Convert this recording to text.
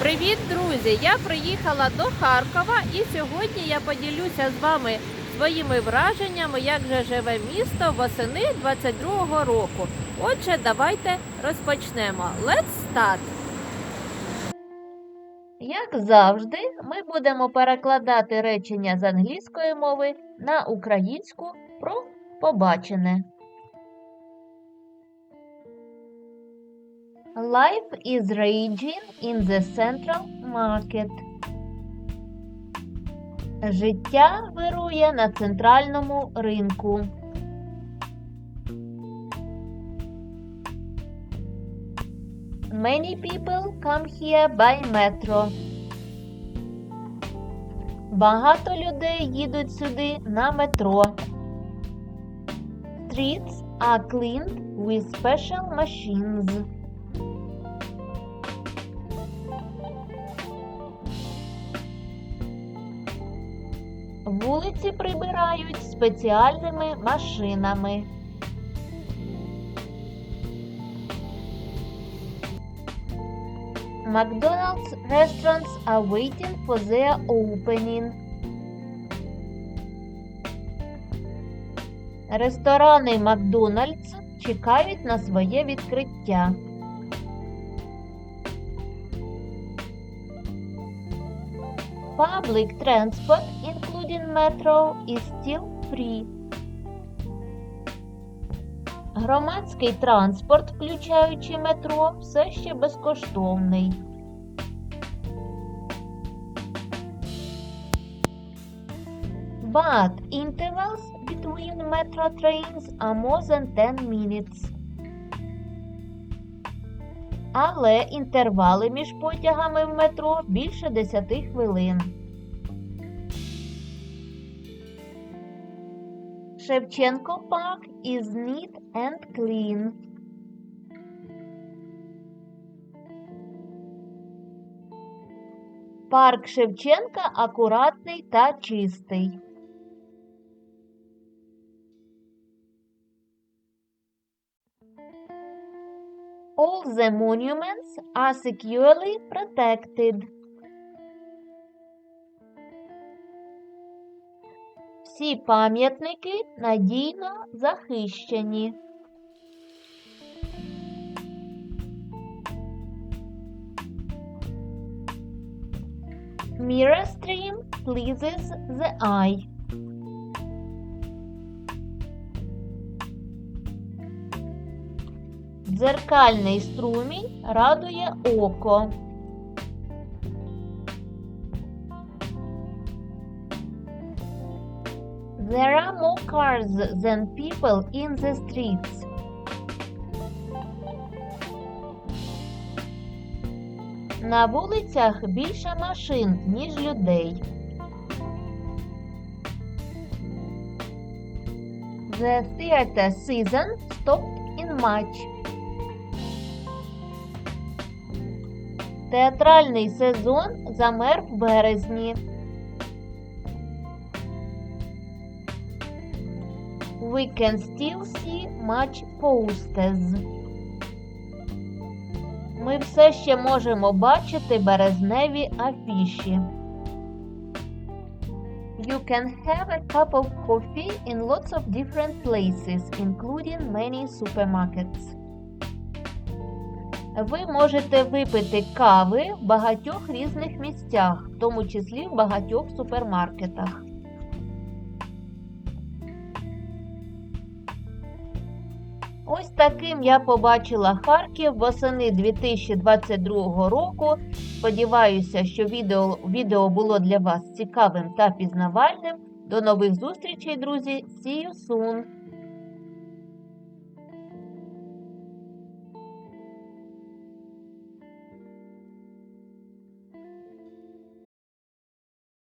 Привіт, друзі! Я приїхала до Харкова і сьогодні я поділюся з вами своїми враженнями, як же живе місто восени 22-го року. Отже, давайте розпочнемо. Let's start! Як завжди, ми будемо перекладати речення з англійської мови на українську про побачене. Life is raging in the central market. Життя вирує на центральному ринку. Many people come here by metro. Багато людей їдуть сюди на метро. Streets are cleaned with special machines. Вулиці прибирають спеціальними машинами. McDonald's restaurants are waiting for their opening. Ресторани Макдональдс чекають на своє відкриття. Public transport, including metro, is still free. Громадський транспорт, включаючи метро, все ще безкоштовний. But intervals between metro trains are more than 10 minutes. Але інтервали між потягами в метро більше 10 хвилин. Шевченко Park is neat and clean. Парк Шевченка акуратний та чистий. All the monuments are securely protected. Всі пам'ятники надійно захищені. Mirror stream pleases the eye. Дзеркальний струмінь радує око. There are more cars than people in the streets. На вулицях більше машин, ніж людей. The theater season stopped in March. Театральний сезон замер в березні. We can still see much posters. Ми все ще можемо бачити березневі афіші. You can have a cup of coffee in lots of different places, including many supermarkets. Ви можете випити кави в багатьох різних місцях, в тому числі в багатьох супермаркетах. Ось таким я побачила Харків восени 2022 року. Сподіваюся, що відео, відео було для вас цікавим та пізнавальним. До нових зустрічей, друзі! See you soon!